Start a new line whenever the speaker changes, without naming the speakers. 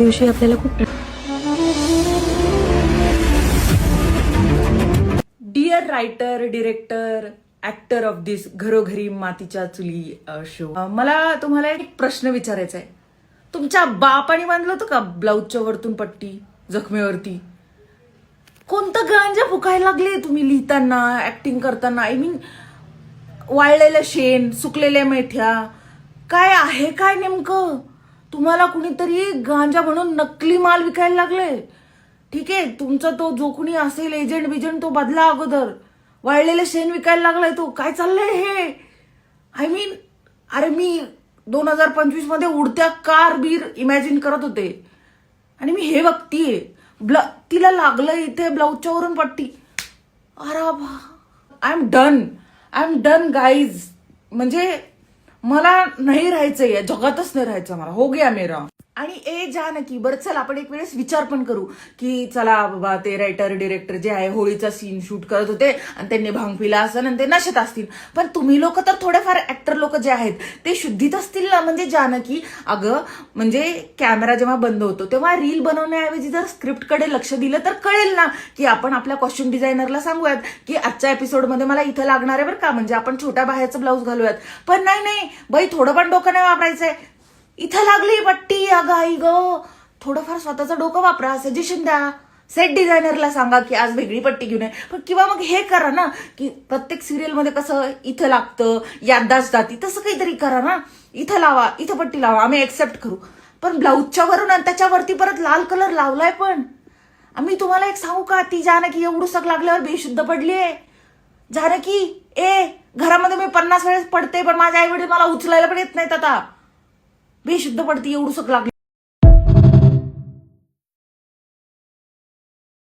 दिवशी आपल्याला खूप
dear writer director actor of this घरोघरी मातीच्या चुली शो मला तुम्हाला एक प्रश्न विचारायचा आहे. तुमच्या बापाने बांधलं होतं का ब्लाऊजच्या वरतून पट्टी जखमेवरती? कोणतं गांजा फुकायला लागले तुम्ही लिहिताना ऍक्टिंग करताना? आय मीन वाळलेलं शेण सुकलेल्या मेथ्या. काय आहे काय नेमकं? तुम्हाला कुणीतरी गांजा म्हणून नकली माल विकायला लागले. ठीक आहे तुमचा तो जो कुणी असेल एजंट बिजंट तो बदला अगोदर. वाळलेलं शेण विकायला लागलाय तो. काय चाललंय हे? आय मीन अरे मी दोन हजार पंचवीसमध्ये उडत्या कार बीर इमॅजिन करत होते. आणि मी हे बघतीये. ब्ल तिला लागलं इथे ब्लाऊजच्या वरून पट्टी. अरे I am done I am done guys म्हणजे मला नाही राहायचं या जगातच नाही राहायचं मला. हो गया मेरा. आणि ए जानकी बरं चल आपण एक वेळेस विचार पण करू की चला बाबा ते रायटर डिरेक्टर जे आहे होळीचा सीन शूट करत होते आणि त्यांनी भांग पिला असं आणि ते नशेत असतील. पण तुम्ही लोक तर थोडेफार ऍक्टर लोक जे आहेत ते शुद्धीत असतील ना? म्हणजे जानकी अगं म्हणजे कॅमेरा जेव्हा बंद होतो तेव्हा रील बनवण्याऐवजी जर स्क्रिप्टकडे लक्ष दिलं तर कळेल ना की आपण आपल्या कॉस्ट्युम डिझायनरला सांगूयात की आजच्या एपिसोडमध्ये मला इथं लागणार आहे बरं का? म्हणजे आपण छोट्या बाहेरचं ब्लाऊज घालूयात. पण नाही नाही बाई थोडं पण डोकं नाही वापरायचंय. इथं लागली पट्टी अगं आई ग. थोडंफार स्वतःचं डोकं वापरा सजेशन द्या. सेट डिझायनरला सांगा की आज वेगळी पट्टी घेऊन ये. पण किंवा मग हे करा ना की प्रत्येक सिरियलमध्ये कसं इथं लागतं याददाश्त जाती तसं काहीतरी करा ना. इथं लावा इथं पट्टी लावा आम्ही एक्सेप्ट करू. पण ब्लाऊजच्या वरून आणि त्याच्यावरती परत लाल कलर लावलाय पण. आम्ही तुम्हाला एक सांगू का ती जानकी एवढं सग लागल्यावर बेशुद्ध पडली आहे. जानकी ए घरामध्ये मी पन्नास वेळेस पडते पण माझ्या आई वडील मला उचलायला पण येत नाहीत आता. बेशुद्ध पडते एवढूसक सग